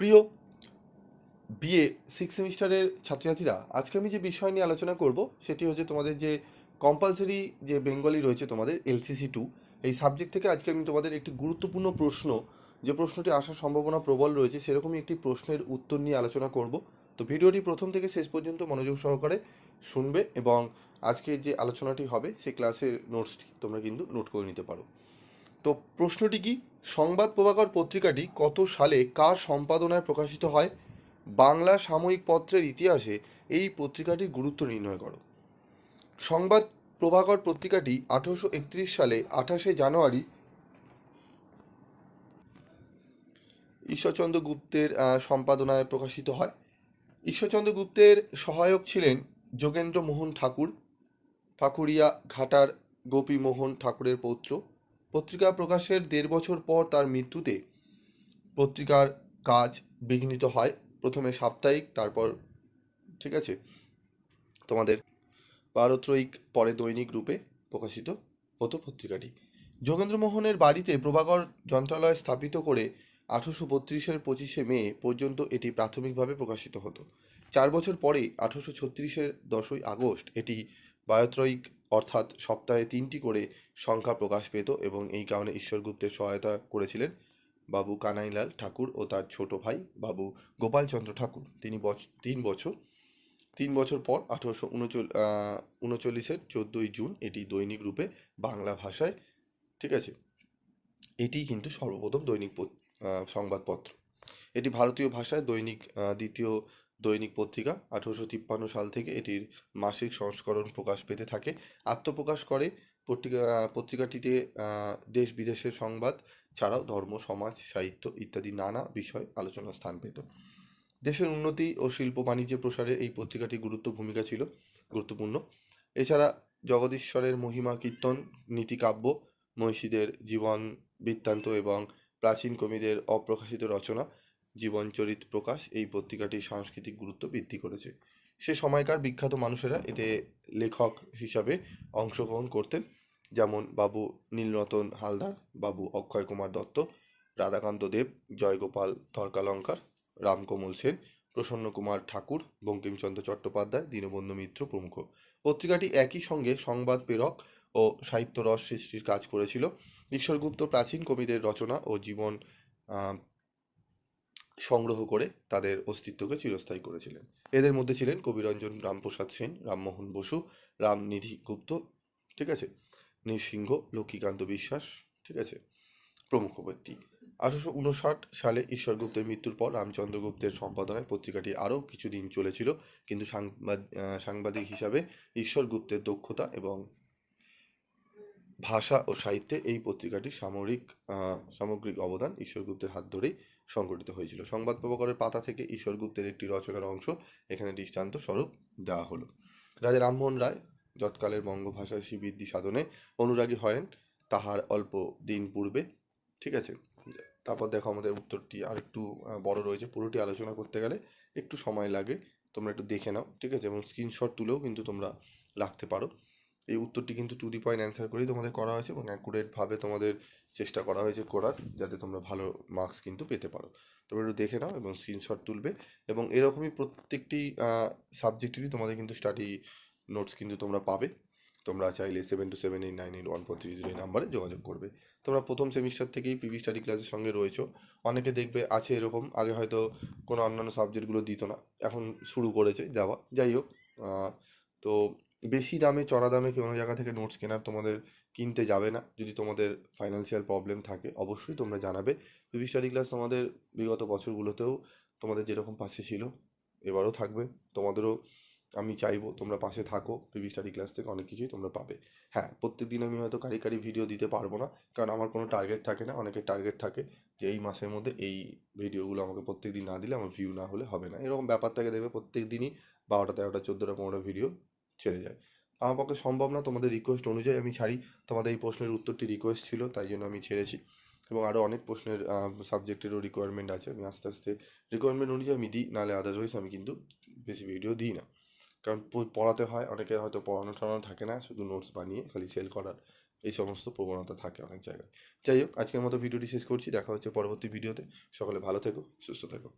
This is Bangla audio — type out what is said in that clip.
প্রিয় বিএ সিক্স সেমিস্টারের ছাত্রছাত্রীরা, আজকে আমি যে বিষয় নিয়ে আলোচনা করব, সেটি হচ্ছে তোমাদের যে কম্পালসারি যে বেঙ্গলি রয়েছে তোমাদের এলসিসি টু এই সাবজেক্ট থেকে আজকে আমি তোমাদের একটি গুরুত্বপূর্ণ প্রশ্ন, যে প্রশ্নটি আসার সম্ভাবনা প্রবল রয়েছে, সেরকমই একটি প্রশ্নের উত্তর নিয়ে আলোচনা করব। তো ভিডিওটি প্রথম থেকে শেষ পর্যন্ত মনোযোগ সহকারে শুনবে এবং আজকে যে আলোচনাটি হবে, সেই ক্লাসের নোটসটি তোমরা কিন্তু নোট করে নিতে পারো। তো প্রশ্নটি কি? সংবাদ প্রভাকর পত্রিকাটি কত সালে কার সম্পাদনায় প্রকাশিত হয়? বাংলা সাময়িক পত্রের ইতিহাসে এই পত্রিকাটির গুরুত্ব নির্ণয় করো। সংবাদ প্রভাকর পত্রিকাটি আঠারোশো একত্রিশ সালে আঠাশে জানুয়ারি ঈশ্বরচন্দ্র গুপ্তের সম্পাদনায় প্রকাশিত হয়। ঈশ্বরচন্দ্র গুপ্তের সহায়ক ছিলেন যোগেন্দ্র মোহন ঠাকুর পাকুড়িয়া ঘাটার গোপীমোহন ঠাকুরের পৌত্র। পত্রিকা প্রকাশের দেড় বছর পর তার মৃত্যুতে পত্রিকার কাজ বিঘ্নিত হয়। প্রথমে সাপ্তাহিক, তারপর, ঠিক আছে, তোমাদের পারত্রয়িক, পরে দৈনিক রূপে প্রকাশিত হতো পত্রিকাটি। যোগেন্দ্রমোহনের বাড়িতে প্রভাকর যন্ত্রালয় স্থাপিত করে আঠারোশো বত্রিশের পঁচিশে মে পর্যন্ত এটি প্রাথমিকভাবে প্রকাশিত হতো। চার বছর পরে, আঠারোশো ছত্রিশের দশই আগস্ট, এটি বায়ত্রয়িক অর্থাৎ সপ্তাহে তিনটি করে সংখ্যা প্রকাশ পেত এবং এই কারণে ঈশ্বরগুপ্তের সহায়তা করেছিলেন বাবু কানাইলাল ঠাকুর ও তার ছোট ভাই বাবু গোপালচন্দ্র ঠাকুর। তিনি বছ, তিন বছর তিন বছর পর আঠারোশো উনচল উনচল্লিশের চোদ্দোই জুন এটি দৈনিক রূপে বাংলা ভাষায়, ঠিক আছে? এটি কিন্তু সর্বপ্রথম দৈনিক সংবাদপত্র। এটি ভারতীয় ভাষায় দৈনিক দ্বিতীয় দৈনিক পত্রিকা আঠারোশো তিপ্পান্ন সাল থেকে এটির মাসিক সংস্করণ প্রকাশ পেতে থাকে। আত্মপ্রকাশ করে পত্রিকা, পত্রিকাটিতে দেশ বিদেশের সংবাদ ছাড়াও ধর্ম, সমাজ, সাহিত্য ইত্যাদি নানা বিষয় আলোচনার স্থান পেত। দেশের উন্নতি ও শিল্প বাণিজ্য প্রসারে এই পত্রিকাটি গুরুত্ব ভূমিকা ছিল, গুরুত্বপূর্ণ। এছাড়া জগদীশ্বরের মহিমা কীর্তন নীতিকাব্য মহিষীদের জীবন বৃত্তান্ত এবং প্রাচীন কবিদের অপ্রকাশিত রচনা জীবনচরিত প্রকাশ এই পত্রিকাটির সাংস্কৃতিক গুরুত্ব বৃদ্ধি করেছে। সে সময়কার বিখ্যাত মানুষেরা এতে লেখক হিসাবে অংশগ্রহণ করতেন, যেমন বাবু নীলরতন হালদার, বাবু অক্ষয় কুমার দত্ত, রাধাকান্ত দেব, জয়গোপাল তর্কালঙ্কার, রামকমল সেন, প্রসন্ন কুমার ঠাকুর, বঙ্কিমচন্দ্র চট্টোপাধ্যায়, দীনবন্ধু মিত্র প্রমুখ। পত্রিকাটি একই সঙ্গে সংবাদ প্রেরক ও সাহিত্য রস সৃষ্টির কাজ করেছিল। ঈশ্বরগুপ্ত প্রাচীন কবিদের রচনা ও জীবন সংগ্রহ করে তাদের অস্তিত্বকে চিরস্থায়ী করেছিলেন। এদের মধ্যে ছিলেন কবিরঞ্জন রামপ্রসাদ সেন, রামমোহন বসু, রামনিধি গুপ্ত, ঠিক আছে? নৃসিংহ, লক্ষ্মীকান্ত বিশ্বাস, ঠিক আছে? প্রমুখ ব্যক্তি। আঠারোশো উনষাট সালে ঈশ্বরগুপ্তের মৃত্যুর পর রামচন্দ্র গুপ্তের সম্পাদনায় পত্রিকাটি আরও কিছুদিন চলেছিল, কিন্তু সাংবাদ সাংবাদিক হিসাবে ঈশ্বরগুপ্তের দক্ষতা এবং ভাষা ও সাহিত্যে এই পত্রিকাটির সামরিক সামগ্রিক অবদান ঈশ্বরগুপ্তের হাত ধরেই সংগঠিত হয়েছিল। সংবাদ প্রভাকরের পাতা থেকে ঈশ্বর গুপ্তের একটি রচনার অংশ এখানে দৃষ্টান্ত স্বরূপ দেওয়া হলো। রাজা রামমোহন রায় যৎকালের বঙ্গভাষা শ্রীবৃদ্ধি সাধনে অনুরাগী হয়েন। তাহার অল্প দিন পূর্বে, ঠিক আছে? তারপর দেখো আমাদের উত্তরটি আর একটু বড় রয়েছে। পুরোটি আলোচনা করতে গেলে একটু সময় লাগে, তোমরা একটু দেখে নাও, ঠিক আছে? এবং স্ক্রিনশট তুলেও কিন্তু তোমরা রাখতে পারো। এই উত্তরটি কিন্তু টু দি পয়েন্ট অ্যান্সার করেই তোমাদের করা হয়েছে এবং অ্যাকুরেটভাবে তোমাদের চেষ্টা করা হয়েছে করার, যাতে তোমরা ভালো মার্কস কিন্তু পেতে পারো। তোমরা একটু দেখে নাও এবং স্ক্রিনশট তুলবে এবং এরকমই প্রত্যেকটি সাবজেক্টেরই তোমাদের কিন্তু স্টাডি নোটস কিন্তু তোমরা পাবে। তোমরা চাইলে seven two seven eight nine eight one four three zero এই নাম্বারে যোগাযোগ করবে। তোমরা প্রথম সেমিস্টার থেকেই পিভি স্টাডি ক্লাসের সঙ্গে রয়েছো। অনেকে দেখবে আছে এরকম, আগে হয়তো কোনো অন্যান্য সাবজেক্টগুলো দিত না, এখন শুরু করেছে যাওয়া। যাই হোক তো বেশি দামে, চড়া দামে কোনো জায়গা থেকে নোটস কেনার তোমাদের কিনতে যাবে না? যদি তোমাদের ফাইন্যান্সিয়াল প্রবলেম থাকে, অবশ্যই তোমরা জানাবে। পিভি স্টাডি ক্লাস তোমাদের বিগত বছরগুলোতেও তোমাদের যেরকম পাশে ছিল, এবারও থাকবে। তোমাদেরও আমি চাইব তোমরা পাশে থাকো। পিভি স্টাডি ক্লাস থেকে অনেক কিছুই তোমরা পাবে। হ্যাঁ প্রত্যেক দিন আমি হয়তো কারি কারি ভিডিও দিতে পারব না, কারণ আমার কোনো টার্গেট থাকে না, অনেকের টার্গেট থাকে যে এই মাসের মধ্যে এই ভিডিওগুলো আমাকে প্রত্যেক দিন না দিলে আমার ভিউ না হলে হবে না। এরকম ব্যাপার থাকে দেখবে প্রত্যেক দিনই বারোটা, তেরোটা, চোদ্দোটা, পনেরোটা ভিডিও ছেড়ে যায়। আমার পক্ষে সম্ভব না, তোমাদের রিকোয়েস্ট অনুযায়ী আমি ছাড়ি। তোমাদের এই প্রশ্নের উত্তরটি রিকোয়েস্ট ছিল, তাই জন্য আমি ছেড়েছি। এবং আরও অনেক প্রশ্নের সাবজেক্টেরও রিকোয়ারমেন্ট আছে। আমি আস্তে আস্তে রিকোয়ারমেন্ট অনুযায়ী আমি দিই, নাহলে আদারওয়াইজ আমি কিন্তু বেশি ভিডিও দিই না। কারণ পড়াতে হয়, অনেকে হয়তো পড়ানো টড়ানো থাকে না, শুধু নোটস বানিয়ে খালি সেল করার। এই সমস্ত প্রবণতা থাকে অনেক জায়গায়। যাই হোক, আজকের মতো ভিডিওটি শেষ করছি, দেখা হচ্ছে পরবর্তী ভিডিওতে সকলে ভালো থেকো, সুস্থ থেকো।